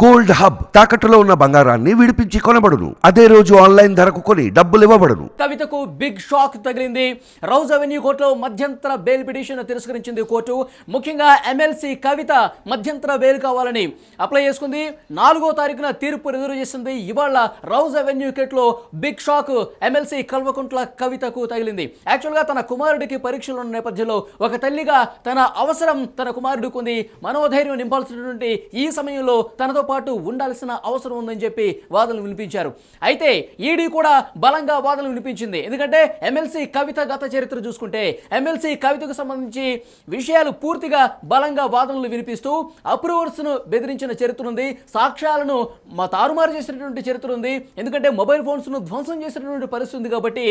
Gold hub తాకట్టులో ఉన్న బంగారాన్ని విడిపించి కొనబడును. అదే రోజు ఆన్లైన్ ధరకు కొని డబ్బులు ఇవ్వబడును. కవితకు బిగ్ షాక్ తగిలింది. రౌజ్ అవెన్యూ కోర్టులో మధ్యంతర బెయిల్ పిటిషన్ తిరస్కరించింది కోర్టు. ముఖ్యంగా ఎమ్మెల్సీ కవిత మధ్యంతర బెయిల్ కావాలని అప్లై చేసుకుంది. నాలుగో తారీఖున తీర్పు రిజర్వ్ చేసింది. ఇవాళ రౌజ్ అవెన్యూ కోర్టులో బిగ్ షాక్ ఎమ్మెల్సీ కల్వకుంట్ల కవితకు తగిలింది. యాక్చువల్గా తన కుమారుడికి పరీక్షలు ఉన్న నేపథ్యంలో ఒక తల్లిగా తన అవసరం తన కుమారుడికి ఉంది. మనోధైర్యం నింపాల్సినటువంటి ఈ సమయంలో తనతో పాటు ఉండాల్సిన అవసరం ఉందని చెప్పి వాదనలు వినిపించారు. అయితే ఈడీ కూడా బలంగా వాదనలు వినిపించింది. ఎందుకంటే ఎమ్మెల్సీ కవిత గత చరిత్ర చూసుకుంటే ఎమ్మెల్సీ కవితకు సంబంధించి విషయాలు పూర్తిగా బలంగా వాదనలు వినిపిస్తూ అప్రూవర్స్ను బెదిరించిన చరిత్ర ఉంది. సాక్ష్యాలను మా తారుమారు చేసినటువంటి చరిత్ర ఉంది. ఎందుకంటే మొబైల్ ఫోన్స్ను ధ్వంసం చేసినటువంటి పరిస్థితి ఉంది కాబట్టి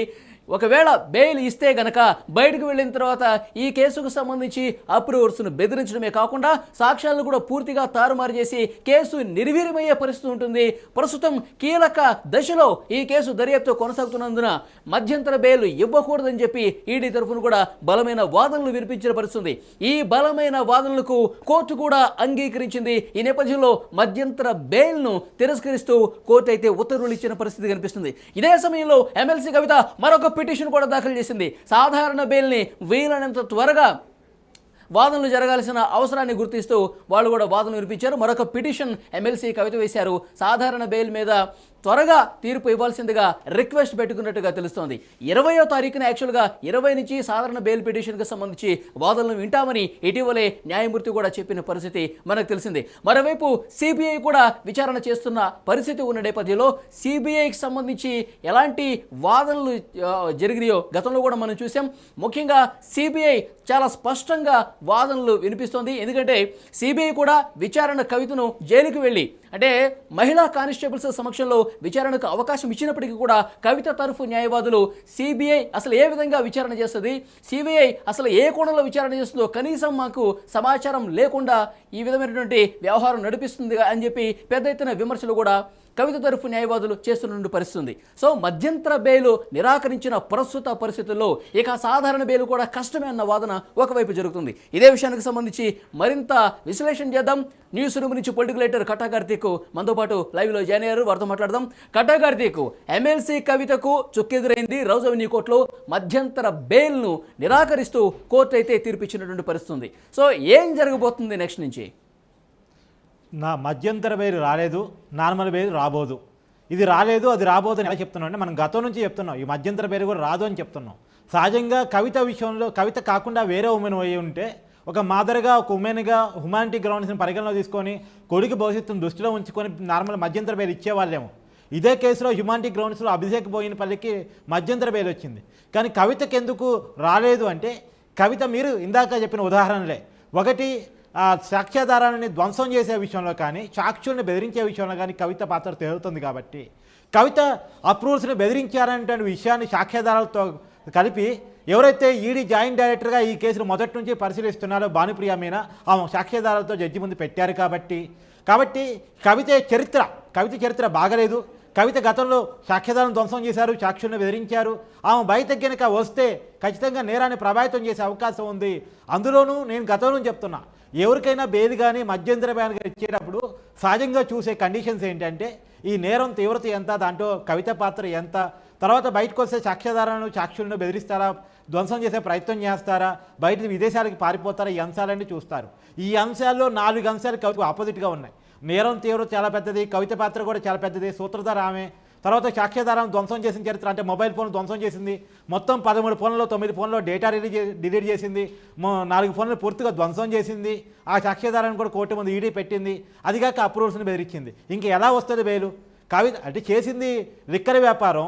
ఒకవేళ బెయిల్ ఇస్తే గనక బయటకు వెళ్ళిన తర్వాత ఈ కేసుకు సంబంధించి అప్రూవర్స్ను బెదిరించడమే కాకుండా సాక్ష్యాలను కూడా పూర్తిగా తారుమారు చేసి కేసు నిర్వీర్యమయ్యే పరిస్థితి ఉంటుంది. ప్రస్తుతం కీలక దశలో ఈ కేసు దర్యాప్తు కొనసాగుతున్నందున మధ్యంతర బెయిల్ ఇవ్వకూడదని చెప్పి ఈడీ తరఫున కూడా బలమైన వాదనలు వినిపించిన పరిస్థితుంది. ఈ బలమైన వాదనలకు కోర్టు కూడా అంగీకరించింది. ఈ నేపథ్యంలో మధ్యంతర బెయిల్ను తిరస్కరిస్తూ కోర్టు అయితే ఉత్తర్వులు ఇచ్చిన పరిస్థితి కనిపిస్తుంది. ఇదే సమయంలో ఎమ్మెల్సీ కవిత మరొక పిటిషన్ కూడా దాఖలు చేసింది. సాధారణ బెయిల్ని వీలైనంత త్వరగా వాదనలు జరగాల్సిన అవసరాన్ని గుర్తిస్తూ వాళ్ళు కూడా వాదనలు వినిపించారు. మరొక పిటిషన్ ఎమ్మెల్సీ కవిత వేశారు. సాధారణ బెయిల్ మీద త్వరగా తీర్పు ఇవ్వాల్సిందిగా రిక్వెస్ట్ పెట్టుకున్నట్టుగా తెలుస్తోంది. ఇరవయో తారీఖున యాక్చువల్గా ఇరవై నుంచి సాధారణ బెయిల్ పిటిషన్కి సంబంధించి వాదనలు వింటామని ఇటీవలే న్యాయమూర్తి కూడా చెప్పిన పరిస్థితి మనకు తెలిసింది. మరోవైపు సిబిఐ కూడా విచారణ చేస్తున్న పరిస్థితి ఉన్న నేపథ్యంలో సిబిఐకి సంబంధించి ఎలాంటి వాదనలు జరిగినాయో గతంలో కూడా మనం చూసాం. ముఖ్యంగా సిబిఐ చాలా స్పష్టంగా వాదనలు వినిపిస్తోంది. ఎందుకంటే సిబిఐ కూడా విచారణ కవితను జైలుకు వెళ్ళి అంటే మహిళా కానిస్టేబుల్స్ సమక్షంలో విచారణకు అవకాశం ఇచ్చినప్పటికీ కూడా కవిత తరఫు న్యాయవాదులు సిబిఐ అసలు ఏ విధంగా విచారణ చేస్తుంది? సిబిఐ అసలు ఏ కోణంలో విచారణ చేస్తుందో కనీసం మాకు సమాచారం లేకుండా ఈ విధమైనటువంటి వ్యవహారం నడిపిస్తుంది అని చెప్పి పెద్ద ఎత్తున విమర్శలు కూడా కవిత తరఫు న్యాయవాదులు చేస్తున్న పరిస్థితుంది. సో మధ్యంతర బెయిలు నిరాకరించిన ప్రస్తుత పరిస్థితుల్లో ఇక సాధారణ బెయిలు కూడా కష్టమే అన్న వాదన ఒకవైపు జరుగుతుంది. ఇదే విషయానికి సంబంధించి మరింత విశ్లేషణ చేద్దాం. న్యూస్ రూమ్ నుంచి పొలిటికల్ రైటర్ కట్టా కార్తీక్ మనతో పాటు లైవ్లో జాయిన్ అయ్యారు. వారితో మాట్లాడదాం. కట్టా కార్తీక్ ఎమ్మెల్సీ కవితకు చుక్కెదురైంది రౌజ్ అవెన్యూ కోర్టులో మధ్యంతర బెయిల్ను నిరాకరిస్తూ కోర్టు అయితే తీర్పిచ్చినటువంటి పరిస్థితి సో ఏం జరగబోతుంది నెక్స్ట్ నుంచి? నా మధ్యంతర వేరు రాలేదు నార్మల్ వేరు రాబోదు. ఇది రాలేదు అది రాబోదు అని ఎలా చెప్తున్నాం అంటే మనం గతం నుంచి చెప్తున్నాం ఈ మధ్యంతర పేరు కూడా రాదు అని చెప్తున్నాం. సహజంగా కవిత విషయంలో కవిత కాకుండా వేరే ఉమెన్ పోయి ఉంటే ఒక మాదరిగా ఒక ఉమెన్గా హ్యుమానిటీ గ్రౌండ్స్ని పరిగణలో తీసుకొని కొడుకు భవిష్యత్తును దృష్టిలో ఉంచుకొని నార్మల్ మధ్యంతర పేరు ఇచ్చేవాళ్ళేమో. ఇదే కేసులో హ్యుమానిటీ గ్రౌండ్స్లో అభిషేక్ బోయినపల్లికి మధ్యంతర బెయిల్ వచ్చింది. కానీ కవితకి ఎందుకు రాలేదు అంటే కవిత మీరు ఇందాక చెప్పిన ఉదాహరణలే. ఒకటి సాక్ష్యాధారాలని ధ్వంసం చేసే విషయంలో కానీ సాక్షుల్ని బెదిరించే విషయంలో కానీ కవిత పాత్ర తేలుతుంది కాబట్టి. కవిత అప్రూవల్స్ని బెదిరించారనేటువంటి విషయాన్ని సాక్ష్యాధారాలతో కలిపి ఎవరైతే ఈడీ జాయింట్ డైరెక్టర్గా ఈ కేసును మొదటి నుంచి పరిశీలిస్తున్నారో భానుప్రియ మీద ఆమె సాక్ష్యాధారాలతో జడ్జి ముందు పెట్టారు కాబట్టి. కాబట్టి కవిత చరిత్ర కవిత చరిత్ర బాగలేదు. కవిత గతంలో సాక్ష్యాధారం ధ్వంసం చేశారు సాక్షులను బెదిరించారు. ఆమె బయట గనక వస్తే ఖచ్చితంగా నేరాన్ని ప్రభావితం చేసే అవకాశం ఉంది. అందులోనూ నేను గతంలో చెప్తున్నా ఎవరికైనా బేది కానీ మధ్యంతర బ్యాన్ కానీ ఇచ్చేటప్పుడు సహజంగా చూసే కండిషన్స్ ఏంటంటే ఈ నేరం తీవ్రత ఎంత దాంట్లో కవిత పాత్ర ఎంత తర్వాత బయటకు వస్తే సాక్ష్యాధారాలను సాక్షులను బెదిరిస్తారా ధ్వంసం చేసే ప్రయత్నం చేస్తారా బయట విదేశాలకు పారిపోతారా ఈ అంశాలన్నీ చూస్తారు. ఈ అంశాల్లో నాలుగు అంశాలు కవితకు ఆపోజిట్గా ఉన్నాయి. నేరం తీవ్రత చాలా పెద్దది కవిత పాత్ర కూడా చాలా పెద్దది సూత్రధార ఆమె తర్వాత సాక్ష్యాధారం ధ్వంసం చేసిన చరిత్ర అంటే మొబైల్ ఫోన్ ధ్వంసం చేసింది. మొత్తం పదమూడు ఫోన్లలో తొమ్మిది ఫోన్లో డేటా రిలీజ్ డిలీట్ చేసింది. నాలుగు ఫోన్లు పూర్తిగా ధ్వంసం చేసింది. ఆ సాక్ష్యాధారాన్ని కూడా కోర్టు ముందు ఈడీ పెట్టింది. అదిగాక అప్రూవల్స్ని బెదిరించింది ఇంక ఎలా వస్తుంది బెయిలు? కవి అంటే చేసింది లిక్కర్ వ్యాపారం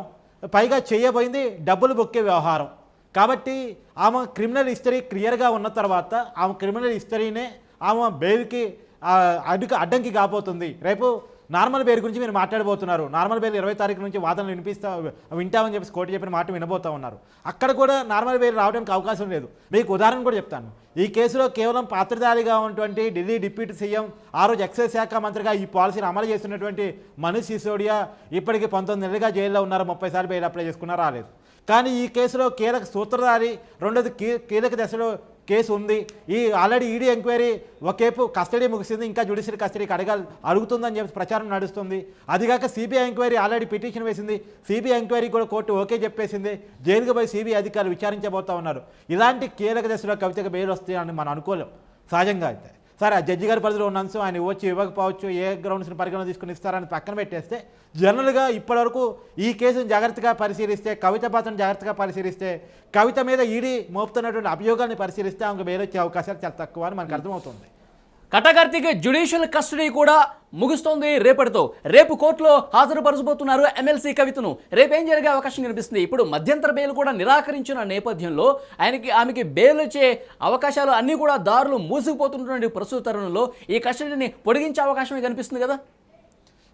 పైగా చేయబోయింది డబ్బులు బొక్కే వ్యవహారం. కాబట్టి ఆమె క్రిమినల్ హిస్టరీ క్లియర్గా ఉన్న తర్వాత ఆమె క్రిమినల్ హిస్టరీనే ఆమె బెయిల్కి అడ్డుకి అడ్డంకి కాబోతుంది. రేపు నార్మల్ బెయిల్ గురించి మీరు మాట్లాడబోతున్నారు. నార్మల్ బెయిల్ ఇరవై తారీఖు నుంచి వాదనలు వినిపిస్తా వింటామని చెప్పి కోర్టు చెప్పిన మాట వినబోతా ఉన్నారు. అక్కడ కూడా నార్మల్ బెయిల్ రావడానికి అవకాశం లేదు. మీకు ఉదాహరణ కూడా చెప్తాను. ఈ కేసులో కేవలం పాత్రధారిగా ఉన్నటువంటి ఢిల్లీ డిప్యూటీ సీఎం ఆ రోజు ఎక్సైజ్ శాఖ మంత్రిగా ఈ పాలసీని అమలు చేస్తున్నటువంటి మనీష్ సిసోడియా ఇప్పటికీ పంతొమ్మిది నెలలుగా జైల్లో ఉన్నారు? ముప్పై సార్లు బెయిల్ అప్లై చేసుకున్నా రాలేదు. కానీ ఈ కేసులో కీలక సూత్రధారి రెండోది కీలక దశలో కేసు ఉంది. ఈ ఆల్రెడీ ఈడీ ఎంక్వైరీ ఒకేపు కస్టడీ ముగిసింది. ఇంకా జ్యుడిషియల్ కస్టడీకి అడగాలి అడుగుతుందని చెప్పి ప్రచారం నడుస్తుంది. అదిగాక సిబిఐ ఎంక్వైరీ ఆల్రెడీ పిటిషన్ వేసింది. సిబిఐ ఎంక్వైరీ కూడా కోర్టు ఓకే చెప్పేసింది. జైలుకు పోయి సిబిఐ అధికారులు విచారించబోతా ఉన్నారు. ఇలాంటి కీలక దశలో కవితకు బెయిల్ వస్తాయని మనం అనుకోలేం. సహజంగా అయితే. సరే ఆ జడ్జి గారి పరిధిలో ఉన్న అంశం ఆయన వచ్చి ఇవ్వకపోవచ్చు ఏ గ్రౌండ్స్ని పరిగణన తీసుకుని ఇస్తారని పక్కన పెట్టేస్తే జనరల్గా ఇప్పటివరకు ఈ కేసును జాగ్రత్తగా పరిశీలిస్తే కవిత పాత్రను జాగ్రత్తగా పరిశీలిస్తే కవిత మీద ఈడీ మోపుతున్నటువంటి అభియోగాన్ని పరిశీలిస్తే ఆమెకు బెయిల్ వచ్చే అవకాశాలు చాలా తక్కువ అని మనకు అర్థమవుతుంది. కటగర్తికి జ్యుడిషియల్ కస్టడీ కూడా ముగుస్తోంది రేపటితో. రేపు కోర్టులో హాజరుపరచబోతున్నారు ఎమ్మెల్సీ కవితను. రేపేం జరిగే అవకాశం కనిపిస్తుంది? ఇప్పుడు మధ్యంతర బెయిల్ కూడా నిరాకరించిన నేపథ్యంలో ఆయనకి ఆమెకి బెయిల్ వచ్చే అవకాశాలు అన్నీ కూడా దారులు మూసుకుపోతున్నటువంటి ప్రస్తుత తరుణంలో ఈ కస్టడీని పొడిగించే అవకాశమే కనిపిస్తుంది కదా?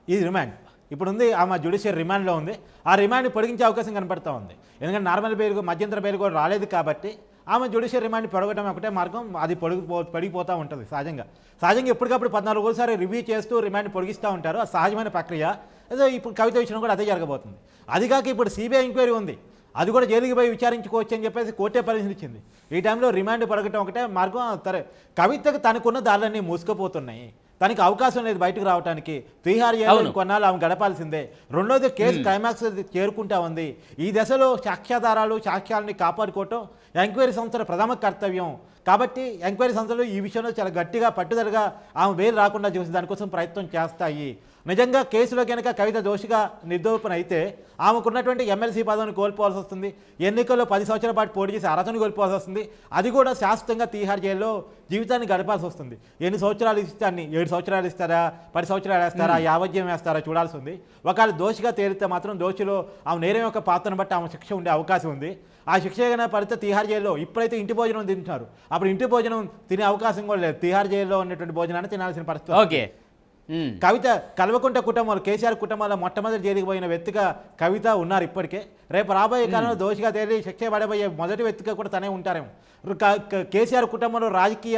ఇది రిమాండ్. ఇప్పుడు ఉంది ఆమె జ్యుడిషియల్ రిమాండ్లో ఉంది. ఆ రిమాండ్ పొడిగించే అవకాశం కనపడతా ఉంది. ఎందుకంటే నార్మల్ బెయిల్ మధ్యంతర బెయిల్ కూడా రాలేదు కాబట్టి ఆమె జ్యుడిషియల్ రిమాండ్ పొడగటం ఒకటే మార్గం అది పొడిగి పడిగిపోతూ ఉంటుంది సహజంగా. సహజంగా ఎప్పటికప్పుడు పద్నాలుగు రోజుసారి రివ్యూ చేస్తూ రిమాండ్ పొడిగిస్తూ ఉంటారు. అది సహజమైన ప్రక్రియ అదే ఇప్పుడు కవిత విషయం కూడా అదే జరగబోతుంది. అది కాక ఇప్పుడు సిబిఐ ఎంక్వైరీ ఉంది. అది కూడా జైలుకి పోయి విచారించుకోవచ్చు అని చెప్పేసి కోర్టే పరిశీలించింది. ఈ టైంలో రిమాండ్ పడగటం ఒకటే మార్గం. సరే కవితకు తనకున్న దారులన్నీ మూసుకుపోతున్నాయి. తనకి అవకాశం లేదు బయటకు రావడానికి అవును. కొన్నాళ్ళు ఆమె గడపాల్సిందే. రెండోది కేసు క్లైమాక్స్ చేరుకుంటా ఉంది. ఈ దశలో సాక్ష్యాధారాలు సాక్ష్యాలని కాపాడుకోవటం ఎంక్వైరీ సంస్థల ప్రథమ కర్తవ్యం. కాబట్టి ఎంక్వైరీ సంస్థలు ఈ విషయంలో చాలా గట్టిగా పట్టుదలగా ఆమె బెయిల్ రాకుండా చూసి దానికోసం ప్రయత్నం చేస్తాయి. నిజంగా కేసులో కనుక కవిత దోషిగా నిర్దోపణ అయితే ఆమెకున్నటువంటి ఎమ్మెల్సీ పదవిని కోల్పోవాల్సి వస్తుంది. ఎన్నికల్లో పది సంవత్సరాల పాటు పోటీ చేసి అర్హతను కోల్పోవాల్సి వస్తుంది. అది కూడా శాశ్వతంగా తీహార్ జైల్లో జీవితాన్ని గడపాల్సి వస్తుంది. ఎన్ని సంవత్సరాలు ఇస్తే అన్ని? ఏడు సంవత్సరాలు ఇస్తారా? పది సంవత్సరాలు వేస్తారా? యావజ్యం వేస్తారా? చూడాల్సి ఉంది. ఒకవేళ దోషిగా తేలితే మాత్రం దోషిలో ఆమె నేరం యొక్క పాత్రను బట్టి ఆమె శిక్ష ఉండే అవకాశం ఉంది. ఆ శిక్ష ఏదైనా పడితే తిహార్ జైల్లో. ఇప్పుడైతే ఇంటి భోజనం తింటున్నారు. అప్పుడు ఇంటి భోజనం తినే అవకాశం కూడా లేదు. తిహార్ జైల్లో ఉన్నటువంటి భోజనాన్ని తినాల్సిన పరిస్థితి. ఓకే. కవిత కల్వకుంట కుటుంబాలు కేసీఆర్ కుటుంబాల మొట్టమొదటి జైలుకి పోయిన వ్యక్తిగా కవిత ఉన్నారు ఇప్పటికే. రేపు రాబోయే కాలంలో దోషిగా తేలి శిక్ష పడబోయే మొదటి వ్యక్తిగా కూడా తనే ఉంటారేమో. కేసీఆర్ కుటుంబంలో రాజకీయ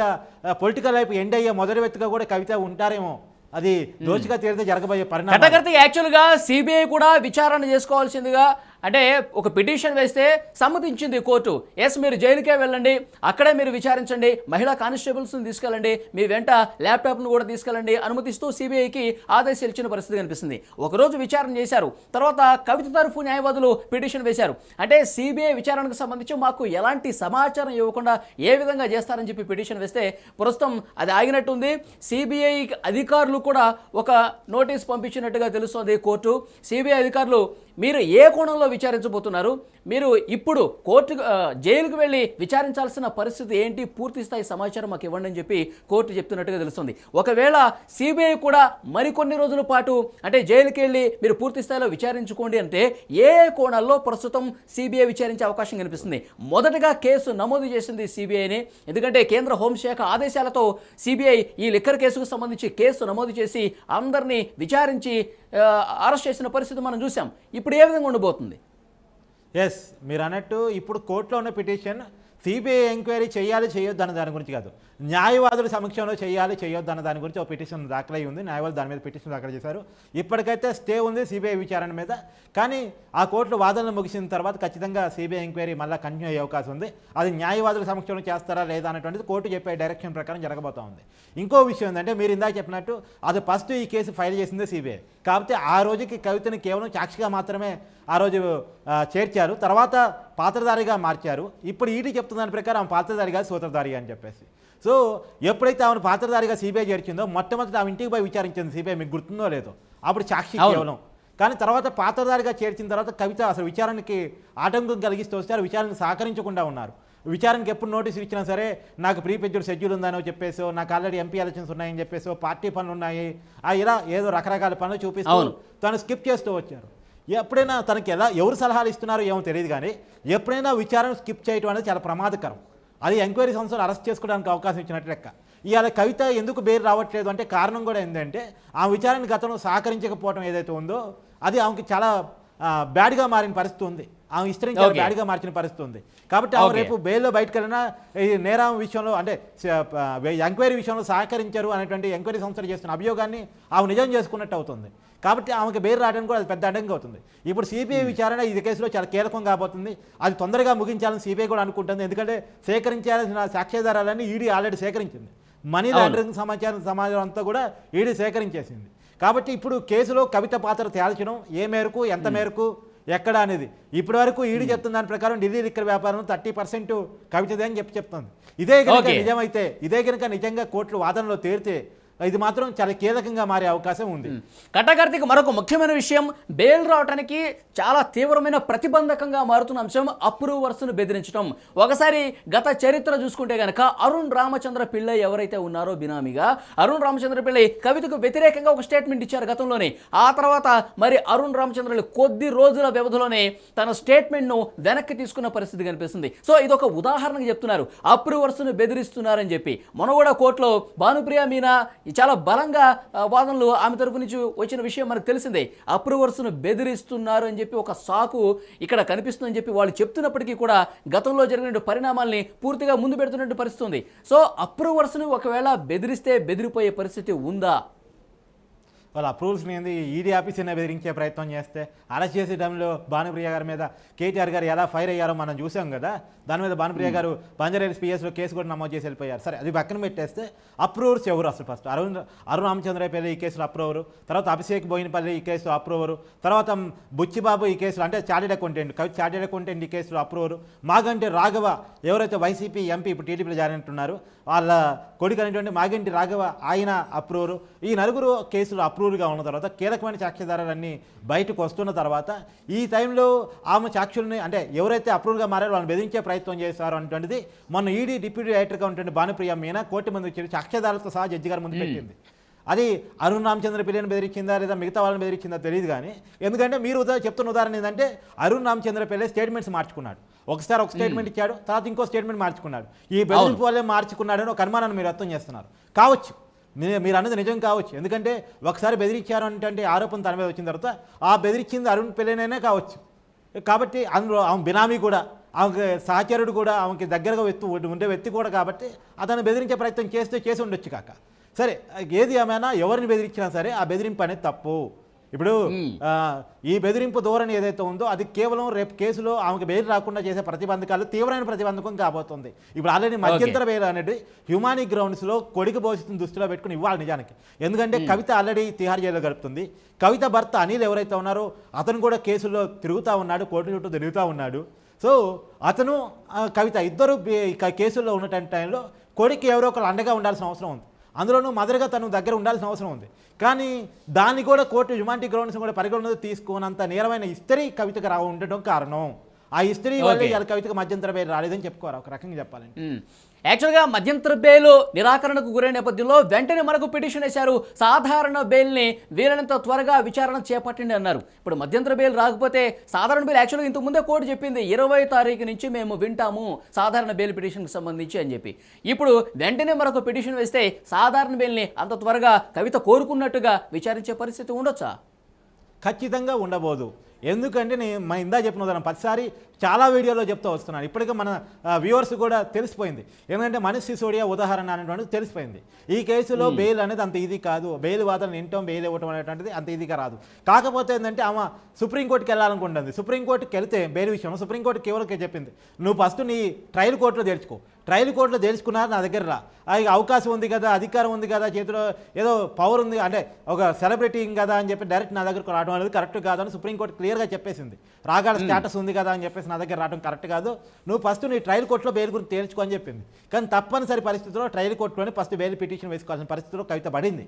పొలిటికల్ లైఫ్ ఎండ్ అయ్యే మొదటి వ్యక్తిగా కూడా కవిత ఉంటారేమో. అది దోషిగా తేలితే జరగబోయే పరిణామం యాక్చువల్గా సిబిఐ కూడా విచారణ చేసుకోవాల్సిందిగా అంటే ఒక పిటిషన్ వేస్తే సమ్మతించింది కోర్టు. ఎస్ మీరు జైలుకే వెళ్ళండి. అక్కడే మీరు విచారించండి. మహిళా కానిస్టేబుల్స్ని తీసుకెళ్ళండి. మీ వెంట ల్యాప్టాప్ను కూడా తీసుకెళ్ళండి. అనుమతిస్తూ సిబిఐకి ఆదేశాలు ఇచ్చిన పరిస్థితి కనిపిస్తుంది. ఒకరోజు విచారణ చేశారు. తర్వాత కవిత తరఫు న్యాయవాదులు పిటిషన్ వేశారు. అంటే సిబిఐ విచారణకు సంబంధించి మాకు ఎలాంటి సమాచారం ఇవ్వకుండా ఏ విధంగా చేస్తారని చెప్పి పిటిషన్ వేస్తే ప్రస్తుతం అది ఆగినట్టుంది. సిబిఐ అధికారులు కూడా ఒక నోటీస్ పంపించినట్టుగా తెలుస్తోంది కోర్టు. సిబిఐ అధికారులు మీరు ఏ కోణంలో విచారించబోతున్నారు? మీరు ఇప్పుడు కోర్టు జైలుకు వెళ్ళి విచారించాల్సిన పరిస్థితి ఏంటి? పూర్తి స్థాయి సమాచారం మాకు ఇవ్వండి అని చెప్పి కోర్టు చెప్తున్నట్టుగా తెలుస్తుంది. ఒకవేళ సిబిఐ కూడా మరికొన్ని రోజుల పాటు అంటే జైలుకి వెళ్ళి మీరు పూర్తి స్థాయిలో విచారించుకోండి అంటే ఏ కోణాల్లో ప్రస్తుతం సిబిఐ విచారించే అవకాశం కనిపిస్తుంది? మొదటగా కేసు నమోదు చేసింది సిబిఐని. ఎందుకంటే కేంద్ర హోంశాఖ ఆదేశాలతో సిబిఐ ఈ లిక్కర్ కేసుకు సంబంధించి కేసు నమోదు చేసి అందరినీ విచారించి అరెస్ట్ చేసిన పరిస్థితి మనం చూసాం ఇప్పుడు ఏ విధంగా ఉండబోతుంది ఎస్ మీరు అన్నట్టు ఇప్పుడు కోర్టులో ఉన్న పిటిషన్ సిబిఐ ఎంక్వైరీ చేయాలి చేయొద్దు అన్న దాని గురించి కాదు. న్యాయవాదుల సమక్షంలో చేయాలి చేయొద్దు అన్న దాని గురించి ఒక పిటిషన్ దాఖలై ఉంది. న్యాయవాదులు దాని మీద పిటిషన్ దాఖలు చేశారు. ఇప్పటికైతే స్టే ఉంది సిబిఐ విచారణ మీద. కానీ ఆ కోర్టులో వాదనలు ముగిసిన తర్వాత ఖచ్చితంగా సిబిఐ ఎంక్వైరీ మళ్ళీ కంటిన్యూ అయ్యే అవకాశం ఉంది. అది న్యాయవాదుల సమక్షంలో చేస్తారా లేదా అనేటువంటిది కోర్టు చెప్పే డైరెక్షన్ ప్రకారం జరగబోతా ఉంది. ఇంకో విషయం ఏంటంటే మీరు ఇందాక చెప్పినట్టు అది ఫస్ట్ ఈ కేసు ఫైల్ చేసిందే సిబిఐ. కాకపోతే ఆ రోజుకి కవితను కేవలం సాక్షిగా మాత్రమే ఆ రోజు చేర్చారు. తర్వాత పాత్రధారిగా మార్చారు. ఇప్పుడు ఈడీ చెప్తున్న దాని ప్రకారం ఆమె పాత్రధారిగా సూత్రధారి అని చెప్పేసి. సో ఎప్పుడైతే ఆమెను పాత్రధారిగా సిబిఐ చేర్చిందో మొట్టమొదటి ఆమె ఇంటికి పోయి విచారించింది సిబిఐ. మీకు గుర్తుందో లేదో? అప్పుడు సాక్షి. కేవలం. కానీ తర్వాత పాత్రధారిగా చేర్చిన తర్వాత కవిత అసలు విచారణకి ఆటంకం కలిగిస్తూ వస్తే ఆ విచారణకు సహకరించకుండా ఉన్నారు. విచారణకి ఎప్పుడు నోటీస్ ఇచ్చినా సరే నాకు ప్రీ షెడ్యూల్ ఉందనో చెప్పేసో నాకు ఆల్రెడీ ఎంపీ ఎలక్షన్స్ ఉన్నాయని చెప్పేసో పార్టీ పనులు ఉన్నాయి. ఆ ఇలా ఏదో రకరకాల పనులు చూపిస్తూ. తను స్కిప్ చేస్తూ వచ్చారు. ఎప్పుడైనా తనకి ఎలా ఎవరు సలహాలు ఇస్తున్నారో ఏమో తెలియదు కానీ ఎప్పుడైనా విచారణ స్కిప్ చేయడం అనేది చాలా ప్రమాదకరం. అది ఎంక్వైరీ సంస్థలు అరెస్ట్ చేసుకోవడానికి అవకాశం ఇచ్చినట్టు లెక్క. ఇవాళ కవిత ఎందుకు బేరు రావట్లేదు అంటే కారణం కూడా ఏంటంటే ఆ విచారణ గతంలో సహకరించకపోవడం ఏదైతే ఉందో అది ఆమెకి చాలా బ్యాడ్గా మారిన పరిస్థితి ఉంది. ఆమె Okay. బ్యాడ్గా మార్చిన పరిస్థితి ఉంది కాబట్టి ఆమె. రేపు బెయిల్లో బయటకు వెళ్ళినా ఈ నేరం విషయంలో అంటే ఎంక్వైరీ విషయంలో సహకరించారు అనేటువంటి ఎంక్వైరీ సంస్థలు చేస్తున్న అభియోగాన్ని ఆమె నిజం చేసుకున్నట్టు అవుతుంది. కాబట్టి ఆమెకు బెయిల్ రావడానికి కూడా అది పెద్ద అడ్డంగా అవుతుంది. ఇప్పుడు సిబిఐ విచారణ ఈ కేసులో చాలా కీలకం కాబోతుంది. అది తొందరగా ముగించాలని సిబిఐ కూడా అనుకుంటుంది. ఎందుకంటే సేకరించాల్సిన సాక్ష్యాధారాలన్నీ ఈడీ ఆల్రెడీ సేకరించింది. మనీ. లాండరింగ్ సమాచారం సమాచారం అంతా కూడా ఈడీ సేకరించేసింది. కాబట్టి ఇప్పుడు కేసులో కవిత పాత్ర తేల్చడం ఏ మేరకు ఎంత మేరకు ఎక్కడ అనేది ఇప్పటి వరకు ఈడీ చెప్తున్న దాని ప్రకారం ఢిల్లీ లిక్కర్ వ్యాపారం థర్టీ పర్సెంట్ కవితదే అని చెప్పి చెప్తుంది ఇదే కనుక. నిజమైతే ఇదే కనుక నిజంగా కోర్టులు వాదనలో తేరితే ఇది మాత్రం చాలా కీలకంగా మారే అవకాశం ఉంది. కట్టకార్తిక్ మరొక ముఖ్యమైన విషయం బెయిల్ రావడానికి చాలా తీవ్రమైన ప్రతిబంధకంగా మారుతున్న అంశం అప్రూవర్స్ను బెదిరించడం ఒకసారి గత చరిత్ర చూసుకుంటే కనుక అరుణ్ రామచంద్ర పిళ్ళై ఎవరైతే ఉన్నారో బినామీగా అరుణ్ రామచంద్ర పిళ్ళై కవితకు వ్యతిరేకంగా ఒక స్టేట్మెంట్ ఇచ్చారు గతంలోనే. ఆ తర్వాత మరి అరుణ్ రామచంద్ర కొద్ది రోజుల వ్యవధిలోనే తన స్టేట్మెంట్ను వెనక్కి తీసుకున్న పరిస్థితి కనిపిస్తుంది. సో ఇది ఒక ఉదాహరణకు చెప్తున్నారు అప్రూవర్స్ను బెదిరిస్తున్నారని చెప్పి. మొన్న కూడా కోర్టులో భానుప్రియ మీనా చాలా బలంగా వాదనలు ఆమె తరపు నుంచి వచ్చిన విషయం మనకు తెలిసిందే. అప్రూవర్స్ను బెదిరిస్తున్నారు అని చెప్పి ఒక సాకు ఇక్కడ కనిపిస్తుందని చెప్పి వాళ్ళు చెప్తున్నప్పటికీ కూడా గతంలో జరిగిన పరిణామాల్ని పూర్తిగా ముందు పెడుతున్నట్టు పరిస్థితి సో అప్రూవర్స్ను ఒకవేళ బెదిరిస్తే బెదిరిపోయే పరిస్థితి ఉందా? వాళ్ళ అప్రూవల్స్ ఏంది ఈడీ ఆఫీసర్ని బెదిరించే ప్రయత్నం చేస్తే అరెస్ట్ చేసే టైంలో భానుప్రియ గారి మీద కేటీఆర్ గారు ఎలా ఫైర్ అయ్యారో మనం చూసాం కదా దాని మీద భానుప్రియ గారు బంజారాహిల్స్ పిఎస్లో కేసు కూడా నమోదు చేసి వెళ్ళిపోయారు. సరే అది పక్కన పెట్టేస్తే అప్రూవర్స్ ఎవరు అసలు ఫస్ట్ అరుణ్ అరుణ్ రామచంద్రపల్లి ఈ కేసులో అప్రూవరు తర్వాత అభిషేక్ బోయినపల్లి ఈ కేసులో అప్రూవరు తర్వాత బుచ్చిబాబు ఈ కేసులో అంటే చార్టెడ్ అకౌంటెంట్ కవి చార్టెడ్ అకౌంటెంట్ ఈ కేసులో అప్రూవరు మాగంటి రాఘవ ఎవరైతే వైసీపీ ఎంపీ ఇప్పుడు టీడీపీలో జారినట్టున్నారు వాళ్ళ కొడుకు అనేటువంటి మాగంటి రాఘవ ఆయన అప్రూవరు ఈ నలుగురు కేసులు అప్రూవ్గా ఉన్న తర్వాత కీలకమైన సాక్ష్యాధారాలన్నీ బయటకు వస్తున్న తర్వాత ఈ టైంలో ఆమె సాక్షుల్ని అంటే ఎవరైతే అప్రూవ్గా మారారో వాళ్ళని బెదిరించే ప్రయత్నం చేశారో అనేటువంటిది మొన్న ఈడీ డిప్యూటీ డైరెక్టర్గా ఉన్నటువంటి భానుప్రియ మీనా కోర్టు ముందు వచ్చి సాక్ష్యాధారాలతో సహా జడ్జి గారి ముందు పెట్టింది. అది అరుణ్ రామచంద్ర పిల్లని బెదిరించిందా లేదా మిగతా వాళ్ళని బెదిరించిందా తెలియదు కానీ ఎందుకంటే మీరు ఉదా చెప్తున్న ఉదాహరణ ఏంటంటే అరుణ్ రామచంద్ర పిల్లే స్టేట్మెంట్స్ మార్చుకున్నాడు. ఒకసారి ఒక స్టేట్మెంట్ ఇచ్చాడు తర్వాత ఇంకో స్టేట్మెంట్ మార్చుకున్నాడు. ఈ బెదిరింపు వల్లే మార్చుకున్నాడని ఒక అనుమానాన్ని మీరు అర్థం చేస్తున్నారు. కావచ్చు. మీరు అన్నది నిజం కావచ్చు. ఎందుకంటే ఒకసారి బెదిరించారు అంటే ఆరోపణ తన మీద వచ్చిన తర్వాత ఆ బెదిరించింది అరుణ్ పిల్లనైనా కావచ్చు. కాబట్టి అందులో ఆమె బినామీ కూడా ఆమెకి సహచరుడు కూడా ఆమెకి దగ్గరగా వ్యక్తి ఉండే వ్యక్తి కూడా కాబట్టి అతను బెదిరించే ప్రయత్నం చేస్తే చేసి ఉండొచ్చు కాక. సరే ఏది ఏమైనా ఎవరిని బెదిరించినా సరే ఆ బెదిరింపు అనేది తప్పు. ఇప్పుడు ఈ బెదిరింపు ధోరణి ఏదైతే ఉందో అది కేవలం రేపు కేసులో ఆమెకు బెయిల్ రాకుండా చేసే ప్రతిబంధకాలు తీవ్రమైన ప్రతిబంధకం కాబోతుంది. ఇప్పుడు ఆల్రెడీ మధ్యంతర బెయిల్ అనేది హ్యూమానిక్ గ్రౌండ్స్లో కొడుకు భవిష్యత్తును దృష్టిలో పెట్టుకుని ఇవ్వాలి నిజానికి. ఎందుకంటే కవిత ఆల్రెడీ తిహార్ జైల్లో గడుపుతుంది. కవిత భర్త అనిల్ ఎవరైతే ఉన్నారో అతను కూడా కేసుల్లో తిరుగుతూ ఉన్నాడు కోర్టు చుట్టూ తిరుగుతూ ఉన్నాడు. సో అతను కవిత ఇద్దరు కేసుల్లో ఉన్నటువంటి టైంలో కొడుకు ఎవరో ఒకరు అండగా ఉండాల్సిన అవసరం ఉంది. అందులోనూ మదర్గా తను దగ్గర ఉండాల్సిన అవసరం ఉంది. కానీ దాన్ని కూడా కోర్టు హ్యుమానిటీ గ్రౌండ్స్ కూడా పరిగణలో తీసుకున్నంత నేరమైన ఇస్త్రీ కవితకు రా ఉండటం కారణం. ఆ ఇస్త్రీ వల్ల కవితకు మధ్యంతర పేరు రాలేదని చెప్పుకోవాలి. ఒక రకంగా చెప్పాలంటే. మ్మ్. యాక్చువల్గా మధ్యంతర బెయిల్ నిరాకరణకు గురైన నేపథ్యంలో వెంటనే మనకు పిటిషన్ వేశారు. సాధారణ బెయిల్ని వీలైనంత త్వరగా విచారణ చేపట్టండి అన్నారు. ఇప్పుడు మధ్యంతర బెయిల్ రాకపోతే సాధారణ బెయిల్ యాక్చువల్గా ఇంతకుముందే కోర్టు చెప్పింది. ఇరవై తారీఖు నుంచి మేము వింటాము సాధారణ బెయిల్ పిటిషన్కి సంబంధించి అని చెప్పి. ఇప్పుడు వెంటనే మరొక పిటిషన్ వేస్తే సాధారణ బెయిల్ని అంత త్వరగా కవిత కోరుకున్నట్టుగా విచారించే పరిస్థితి ఉండొచ్చా? ఖచ్చితంగా ఉండబోదు. ఎందుకంటే నేను మన ఇందా చెప్పిన ఉదాహరణ ప్రతిసారి చాలా వీడియోలో చెప్తూ వస్తున్నాను. ఇప్పటికే మన వ్యూవర్స్ కూడా తెలిసిపోయింది. ఎందుకంటే మనీష్ సిసోడియా ఉదాహరణ అనేటువంటిది తెలిసిపోయింది. ఈ కేసులో బెయిల్ అనేది అంత ఈజీ కాదు. బెయిల్ వాదనలు వింటాం బెయిల్ ఇవ్వటం అనేటువంటిది అంత ఈజీగా రాదు. కాకపోతే ఏంటంటే ఆమె సుప్రీంకోర్టుకి వెళ్ళాలనుకుంటుంది. సుప్రీంకోర్టుకి వెళ్తే బెయిల్ విషయం సుప్రీంకోర్టు కేవలం చెప్పింది? నువ్వు ఫస్ట్ నీ ట్రయల్ కోర్టులో తెరుచుకో ట్రయల్ కోర్టులో తెలుసుకున్నారు నా దగ్గర రా. ఇక అవకాశం ఉంది కదా అధికారం ఉంది కదా చేతిలో ఏదో పవర్ ఉంది అంటే ఒక సెలబ్రిటీ కదా అని చెప్పి డైరెక్ట్ నా దగ్గరకు రావడం అనేది కరెక్ట్ కాదని సుప్రీంకోర్టు క్లియర్గా చెప్పేసింది. రాగాడ స్టేటస్ ఉంది కదా అని చెప్పేసి నా దగ్గర రావడం కరెక్ట్ కాదు. నువ్వు ఫస్ట్ నీ ట్రయల్ కోర్టులో బెయిల్ గురించి తేల్చుకో అని చెప్పింది. కానీ తప్పనిసరి పరిస్థితిలో ట్రయల్ కోర్టులోనే ఫస్ట్ బెయిల్ పిటిషన్ వేసుకోవాల్సిన పరిస్థితిలో కవిత పడింది.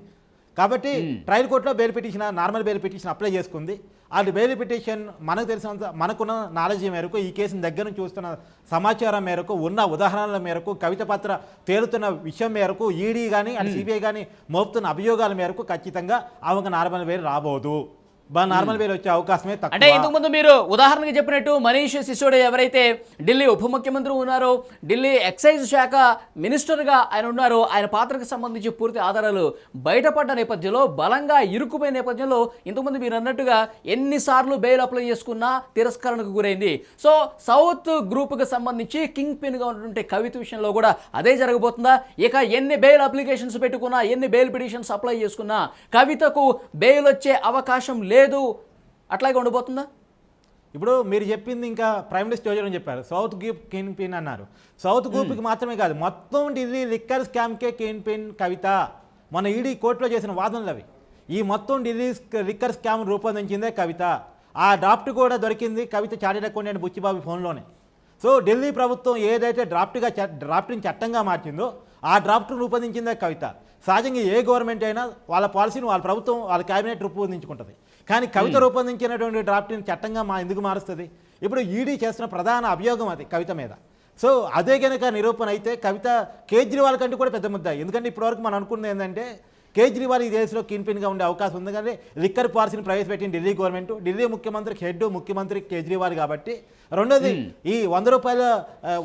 కాబట్టి ట్రయల్ కోర్టులో bail petition normal bail petition apply చేసుకుంది. అది బెయిల్ పిటిషన్ మనకు తెలిసినంత మనకున్న నాలెడ్జ్ మేరకు ఈ కేసుని దగ్గర నుంచి చూస్తున్న సమాచారం మేరకు ఉన్న ఉదాహరణల మేరకు కవిత పత్ర తేలుతున్న విషయం మేరకు ఈడీ కానీ అండ్ సిబిఐ కానీ మోపుతున్న అభియోగాల మేరకు ఖచ్చితంగా ఆమెకు నార్మల్ బెయిల్ రాబోదు. నార్మల్ వేలు వచ్చే అవకాశమే అంటే ఇంతకుముందు ఇంతకు ముందు మీరు ఉదాహరణకి చెప్పినట్టు మనీష్ సిసోడియా ఎవరైతే ఢిల్లీ ఉప ముఖ్యమంత్రి ఉన్నారో ఢిల్లీ ఎక్సైజ్ శాఖ మినిస్టర్గా ఆయన ఉన్నారో ఆయన పాత్రకు సంబంధించి పూర్తి ఆధారాలు బయటపడ్డ నేపథ్యంలో బలంగా ఇరుక్కుపోయిన నేపథ్యంలో ఇంతకుముందు మీరు అన్నట్టుగా ఎన్నిసార్లు బెయిల్ అప్లై చేసుకున్నా తిరస్కరణకు గురైంది. సో సౌత్ గ్రూప్కి సంబంధించి కింగ్ పిన్గా ఉన్నటువంటి కవిత విషయంలో కూడా అదే జరగబోతుందా? ఇక ఎన్ని బెయిల్ అప్లికేషన్స్ పెట్టుకున్నా ఎన్ని బెయిల్ పిటిషన్స్ అప్లై చేసుకున్నా కవితకు బెయిల్ వచ్చే అవకాశం లేదు అట్లాగే ఉండబోతుందా? ఇప్పుడు మీరు చెప్పింది ఇంకా ప్రైమ్ మినిస్టర్ యోజన అని చెప్పారు. సౌత్ గ్రూప్ కిన్ పిన్ అన్నారు. సౌత్ గ్రూప్కి మాత్రమే కాదు మొత్తం ఢిల్లీ లిక్కర్ స్కామ్కే కిన్ పిన్ కవిత. మన ఈడీ కోర్టులో చేసిన వాదనలు అవి. ఈ మొత్తం ఢిల్లీ లిక్కర్ స్కామ్ రూపొందించిందే కవిత. ఆ డ్రాఫ్ట్ కూడా దొరికింది కవిత చార్టెడ్ అకౌంటెంట్ బుచ్చిబాబు ఫోన్లోనే. సో ఢిల్లీ ప్రభుత్వం ఏదైతే డ్రాఫ్ట్గా చ- డ్రాఫ్ట్ని చట్టంగా మార్చిందో ఆ డ్రాఫ్ట్ రూపొందించిందే కవిత. సహజంగా ఏ గవర్నమెంట్ అయినా వాళ్ళ పాలసీని వాళ్ళ ప్రభుత్వం వాళ్ళ క్యాబినెట్ రూపొందించుకుంటుంది. కానీ కవిత రూపొందించినటువంటి డ్రాఫ్ట్ని చట్టంగా మా ఎందుకు మారుస్తుంది? ఇప్పుడు ఈడీ చేస్తున్న ప్రధాన అభియోగం అది కవిత మీద. సో అదే కనుక నిరూపణ అయితే కవిత కేజ్రీవాల్ కంటే కూడా పెద్ద ముద్ద. ఎందుకంటే ఇప్పటివరకు మనం అనుకున్నది ఏంటంటే కేజ్రీవాల్ ఈ దేశంలో కిన్పిన్గా ఉండే అవకాశం ఉంది కానీ లిక్కర్ పాలసీని ప్రవేశపెట్టిన ఢిల్లీ గవర్నమెంట్ ఢిల్లీ ముఖ్యమంత్రి హెడ్ ముఖ్యమంత్రి కేజ్రీవాల్ కాబట్టి. రెండోది ఈ వంద రూపాయల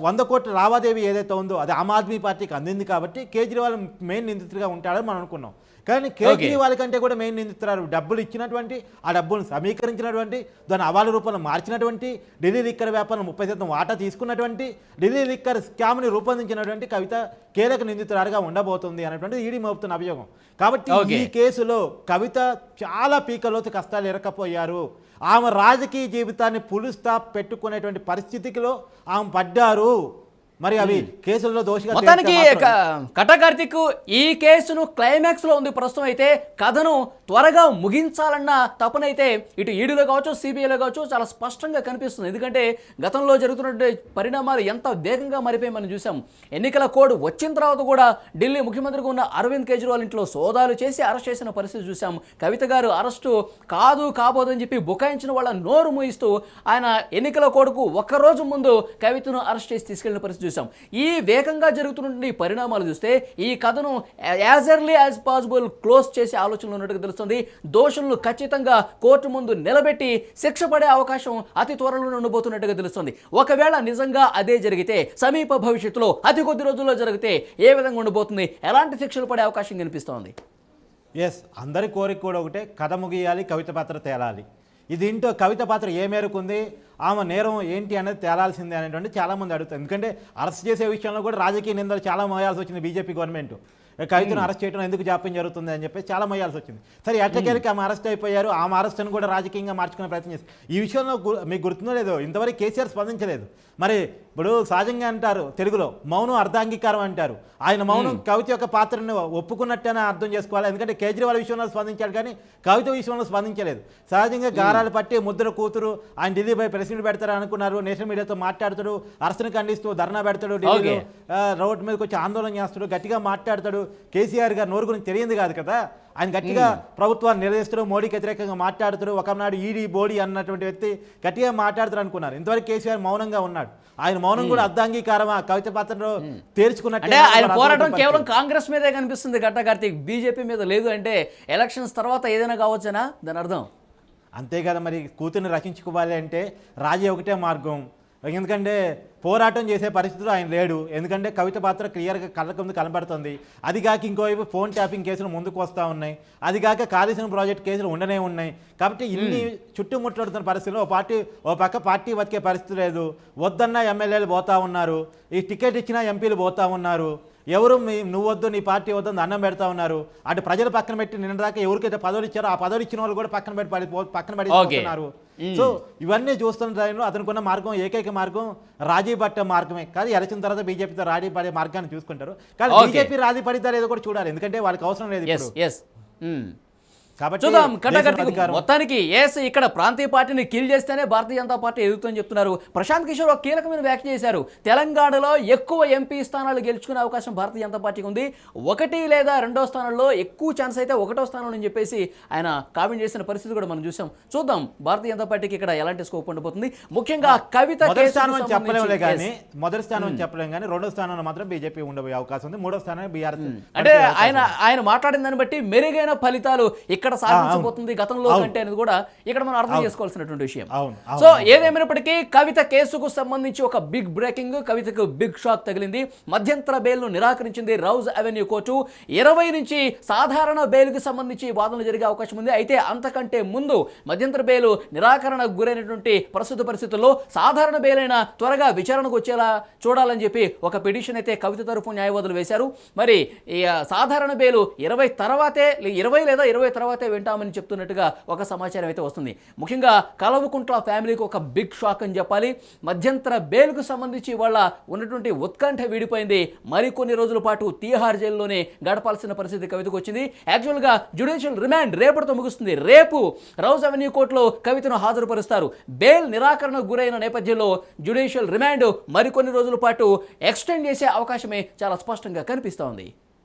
వంద కోట్ల లావాదేవీ ఏదైతే ఉందో అది ఆమ్ ఆద్మీ పార్టీకి అందింది కాబట్టి కేజ్రీవాల్ మెయిన్ నిందితుడిగా ఉంటాడని మనం అనుకున్నాం. కానీ కేజ్రీవాల్ కంటే కూడా మెయిన్ నిందితున్నారు డబ్బులు ఇచ్చినటువంటి ఆ డబ్బులను సమీకరించినటువంటి దాని అవాల రూపంలో మార్చినటువంటి ఢిల్లీ లిక్కర్ వ్యాపారం ముప్పై శాతం వాటా తీసుకున్నటువంటి ఢిల్లీ లిక్కర్ స్కామ్ని రూపొందించినటువంటి కవిత కీలక నిందితురాలుగా ఉండబోతుంది అనేటువంటి ఈడీ మోపుతున్న అభియోగం. కాబట్టి. ఈ కేసులో కవిత చాలా పీకలోతు కష్టాలు ఎరకపోయారు ఆమె రాజకీయ జీవితాన్ని పులు స్టాప్ పెట్టుకునేటువంటి పరిస్థితిలో ఆమె పడ్డారు. మరి అవి కేసుల్లో దోషిగా మొత్తానికి తేలితే మాత్రం- క- కట కార్తిక్ ఈ కేసును క్లైమాక్స్లో ఉంది ప్రస్తుతం అయితే. కథను త్వరగా ముగించాలన్న తపనైతే ఇటు ఈడీలో కావచ్చు సిబిఐలో కావచ్చు చాలా స్పష్టంగా కనిపిస్తుంది. ఎందుకంటే గతంలో జరుగుతున్నటువంటి పరిణామాలు ఎంత వేగంగా మారిపోయి మనం చూసాం. ఎన్నికల కోడ్ వచ్చిన తర్వాత కూడా ఢిల్లీ ముఖ్యమంత్రిగా ఉన్న అరవింద్ కేజ్రీవాల్ ఇంట్లో సోదాలు చేసి అరెస్ట్ చేసిన పరిస్థితి చూసాం. కవిత గారు అరెస్టు కాదు కాబోదని చెప్పి బుకాయించిన వాళ్ళ నోరు మూయిస్తూ ఆయన ఎన్నికల కోడ్కు ఒక్క రోజు ముందు కవితను అరెస్ట్ చేసి తీసుకెళ్ళిన పరిస్థితి చూసాం. ఈ వేగంగా జరుగుతున్న ఈ పరిణామాలు చూస్తే ఈ కథను as early as possible close చేసే ఆలోచనలు ఉన్నట్టుగా తెలుస్తుంది. దోషులను ఖచ్చితంగా కోర్టు ముందు నిలబెట్టి శిక్ష పడే అవకాశం అతి త్వరలో ఉండబోతున్నట్టుగా తెలుస్తుంది. ఒకవేళ నిజంగా అదే జరిగితే సమీప భవిష్యత్తులో అతి కొద్ది రోజుల్లో జరిగితే ఏ విధంగా ఉండబోతుంది? ఎలాంటి శిక్షలు పడే అవకాశం కనిపిస్తోంది? ఎస్ అందరి కోరిక కూడా ఒకటే కథ ముగియాలి కవిత పాత్ర తేలాలి. ఇది కవిత పాత్ర ఏ మేరకు ఉంది? ఆమె నేరం ఏంటి అనేది తేలాల్సిందే అనేటువంటి చాలామంది అడుగుతారు. ఎందుకంటే అరెస్ట్ చేసే విషయంలో కూడా రాజకీయ నిందలు చాలా మోయాల్సి వచ్చింది బీజేపీ గవర్నమెంట్. కవితను అరెస్ట్ చేయడం ఎందుకు జాప్యం జరుగుతుంది అని చెప్పి చాలా మోయాల్సి వచ్చింది. సరే ఎట్టకేరికి ఆమె అరెస్ట్ అయిపోయారు. ఆమె అరెస్ట్ను కూడా రాజకీయంగా మార్చుకునే ప్రయత్నం చేస్తారు ఈ విషయంలో మీకు గుర్తుందో లేదో ఇంతవరకు కేసీఆర్ స్పందించలేదు. మరి ఇప్పుడు సహజంగా అంటారు తెలుగులో మౌనం అర్ధాంగీకారం అంటారు. ఆయన మౌనం కవిత యొక్క పాత్రను ఒప్పుకున్నట్టనే అర్థం చేసుకోవాలి. ఎందుకంటే కేజ్రీవాల్ విషయంలో స్పందించాడు కానీ కవిత విషయంలో స్పందించలేదు. సహజంగా గారాలు పట్టి ముద్ర కూతురు ఆయన ఢిల్లీ పోయి ప్రెసిడెంట్ పెడతారు అనుకున్నారు. నేషనల్ మీడియాతో మాట్లాడతాడు అరెస్ట్ని ఖండిస్తూ ధర్నా పెడతాడు ఢిల్లీలో రోడ్డు మీదకి వచ్చి ఆందోళన చేస్తాడు గట్టిగా మాట్లాడతాడు. కేసీఆర్ గారు నోరు గురించి తెలియదు కాదు కదా? ఆయన గట్టిగా ప్రభుత్వాన్ని నిలదీస్తాడు మోడీకి వ్యతిరేకంగా మాట్లాడుతాడు ఒకనాడు ఈడీ బోడీ అన్నటువంటి వ్యక్తి గట్టిగా మాట్లాడతారు అనుకున్నారు. ఇంతవరకు కేసీఆర్ మౌనంగా ఉన్నాడు. ఆయన మౌనం కూడా అర్ధాంగీకారమా కవిత పాత్రలో తేల్చుకున్నట్టే ఆయన పోరాటం కేవలం. కాంగ్రెస్ మీదే కనిపిస్తుంది గట్ట కార్తీక్. బీజేపీ మీద లేదు అంటే ఎలక్షన్స్ తర్వాత ఏదైనా కావచ్చనా? దాని అర్థం. అంతే కదా మరి కూతుర్ని రక్షించుకోవాలి అంటే రాజీ ఒకటే మార్గం. ఎందుకంటే పోరాటం చేసే పరిస్థితిలో ఆయన లేడు. ఎందుకంటే కవిత పాత్ర క్లియర్గా కళ్ళకు ముందు కనబడుతుంది. అది కాక ఇంకోవైపు ఫోన్ ట్యాపింగ్ కేసులు ముందుకు వస్తూ ఉన్నాయి. అది కాక కాళేశ్వరం ప్రాజెక్ట్ కేసులు ఉండనే ఉన్నాయి. కాబట్టి ఇన్ని చుట్టుముట్లాడుతున్న పరిస్థితుల్లో ఓ పార్టీ ఓ పక్క పార్టీ బతికే పరిస్థితి లేదు. వద్దన్న ఎమ్మెల్యేలు పోతా ఉన్నారు. ఈ టికెట్ ఇచ్చిన ఎంపీలు పోతా ఉన్నారు. ఎవరు మీ నువ్వు వద్దు నీ పార్టీ వద్దు అని అన్నం పెడతా ఉన్నారు. అటు ప్రజలు పక్కన పెట్టి నిన్న దాకా ఎవరికైతే పదవులు ఇచ్చారో ఆ పదవులు ఇచ్చిన వాళ్ళు కూడా పక్కన పెట్టి పడి పక్కన పడి Okay. పోతున్నారు. సో ఇవన్నీ చూస్తున్న టైంలో అతనుకున్న మార్గం ఏకైక మార్గం రాజీ పట్టే మార్గమే. కానీ ఎలక్షన్ తర్వాత బీజేపీతో రాజీ పడే మార్గాన్ని చూసుకుంటారు. కానీ. బీజేపీ రాజీ పడిద్దా లేదో కూడా చూడాలి. ఎందుకంటే వాళ్ళకి అవసరం లేదు కాబట్టి చూద్దాం మొత్తానికి ఎస్ ఇక్కడ ప్రాంతీయ పార్టీని కిల్ చేస్తేనే భారతీయ జనతా పార్టీ ఎదుగుతుందని చెప్తున్నారు. ప్రశాంత్ కిషోర్ ఒక కీలకమైన వ్యాఖ్య చేశారు. తెలంగాణలో ఎక్కువ ఎంపీ స్థానాలు గెలుచుకునే అవకాశం భారతీయ జనతా పార్టీకి ఉంది. ఒకటి లేదా రెండో స్థానంలో ఎక్కువ ఛాన్స్ అయితే ఒకటో స్థానంలో అని చెప్పేసి ఆయన కామెంట్ చేసిన పరిస్థితి కూడా మనం చూసాం. చూద్దాం భారతీయ జనతా పార్టీకి ఇక్కడ ఎలాంటి స్కోప్ ఉండబోతుంది? ముఖ్యంగా కవిత సంబంధించి- కానీ. మొదటి స్థానం చెప్పలేము కానీ రెండో స్థానంలో మాత్రం బీజేపీ ఉండబోయే అవకాశం ఉంది. మూడో స్థానం బీఆర్ఎస్ అంటే ఆయన ఆయన మాట్లాడిన దాన్ని బట్టి మెరుగైన ఫలితాలు ఇక్కడ ఇక్కడ సాధించబోతుంది గతంలో కంటే అనేది కూడా ఇక్కడ మనం అర్థం చేసుకోవాల్సినటువంటి విషయం. సో ఏదేమైనప్పటికీ కవిత కేసుకు సంబంధించి ఒక బిగ్ బ్రేకింగ్ కవితకు బిగ్ షాక్ తగిలింది. మధ్యంతర బెయిల్ను నిరాకరించింది రౌజ్ అవెన్యూ కోర్టు. ఇరవై నుంచి సాధారణ బెయిల్కి సంబంధించి వాదనలు జరిగే అవకాశం ఉంది. అయితే అంతకంటే ముందు మధ్యంతర బెయిల్ నిరాకరణకు గురైనటువంటి ప్రస్తుత పరిస్థితుల్లో సాధారణ బెయిల్ అయినా త్వరగా విచారణకు వచ్చేలా చూడాలని చెప్పి ఒక పిటిషన్ అయితే కవిత తరఫు న్యాయవాదులు వేశారు. మరి సాధారణ బెయిల్ ఇరవై తర్వాతే ఇరవై లేదా ఇరవై తర్వాతే వింటామని చెప్తున్నట్టుగా ఒక సమాచారం అయితే వస్తుంది. ముఖ్యంగా కలవకుంట్ల ఫ్యామిలీకి ఒక బిగ్ షాక్ అని చెప్పాలి. మధ్యంతర బెయిల్కు సంబంధించి వాళ్ళ ఉన్నటువంటి ఉత్కంఠ వీడిపోయింది. మరికొన్ని రోజుల పాటు తీహార్ జైల్లోనే గడపాల్సిన పరిస్థితి కవితకు వచ్చింది. యాక్చువల్గా జ్యుడిషియల్ రిమాండ్ రేపటితో ముగుస్తుంది. రేపు రౌజ్ అవెన్యూ కోర్టులో కవితను హాజరుపరుస్తారు. బెయిల్ నిరాకరణకు గురైన నేపథ్యంలో జ్యుడిషియల్ రిమాండ్ మరికొన్ని రోజుల పాటు ఎక్స్టెండ్ చేసే అవకాశమే చాలా స్పష్టంగా కనిపిస్తోంది